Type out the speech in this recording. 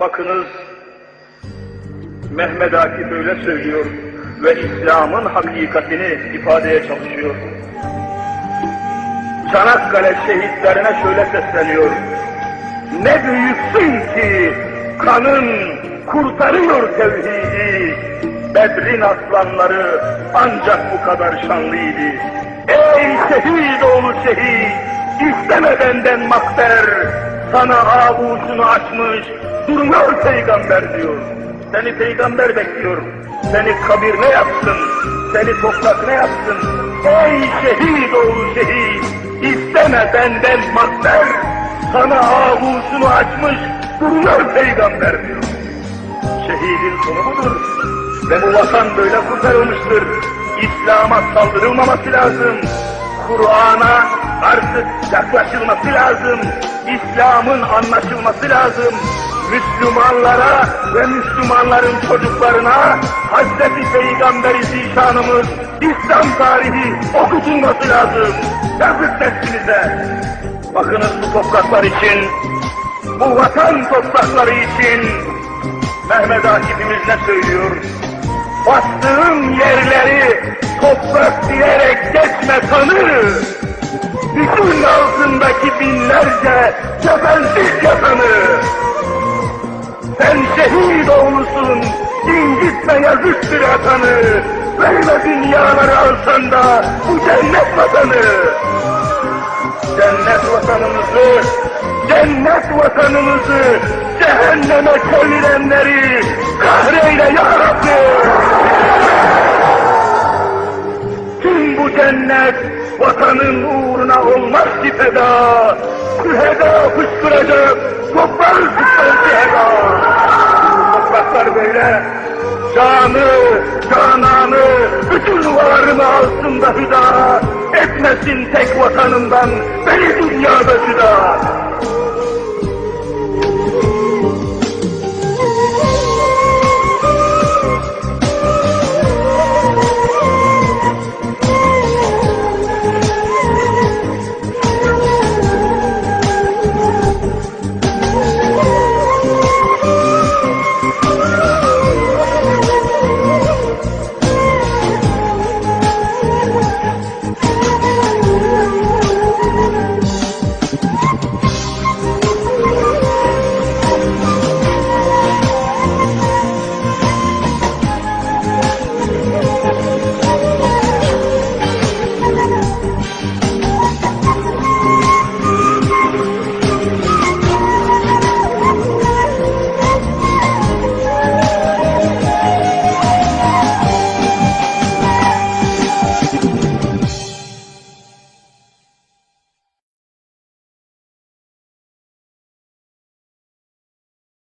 Bakınız Mehmet Akif öyle söylüyor ve İslam'ın hakikatini ifadeye çalışıyor. Çanakkale şehitlerine şöyle sesleniyor. Ne büyüksün ki kanın kurtarıyor tevhidi. Bedrin aslanları ancak bu kadar şanlıydı. Ey şehit oğlu şehit, isteme benden makber. Sana avuşunu açmış, duruyor peygamber diyor. Seni peygamber bekliyor. Seni kabir ne yapsın? Seni toprak ne yapsın? Ey şehit oğlu şehit, isteme benden makber. Sana avusunu açmış, duruyor peygamber diyor. Şehidin sonu budur. Ve bu vatan böyle kurtarılmıştır. İslam'a saldırılmaması lazım. Kur'an'a artık yaklaşılması lazım. İslam'ın anlaşılması lazım. Müslümanlara ve Müslümanların çocuklarına Hazreti Peygamber-i Zişanımız İslam tarihi okutulması lazım. Yazık neslimize. Bakınız bu topraklar için, bu vatan toprakları için Mehmet Akif'imiz ne söylüyor? Bastığım yerleri toprak diyerek geçme tanı. Bütün altındaki binlerce cebelsiz yatanı. Sen şehit oğlusun, incitme yazıktır atanı. Verme dünyaları alsan da bu cennet vatanı. Cennet vatanımızı, cennet vatanımızı cehenneme çevirenleri kahreyle ya. Tüm bu cennet vatanın uğruna olmaz ki feda. Süheda fışkıracak, toplar süheda. Topraklar böyle canı, cananı, bütün varını alsın da hüda. Etmesin tek vatanından beni dünyada cüda.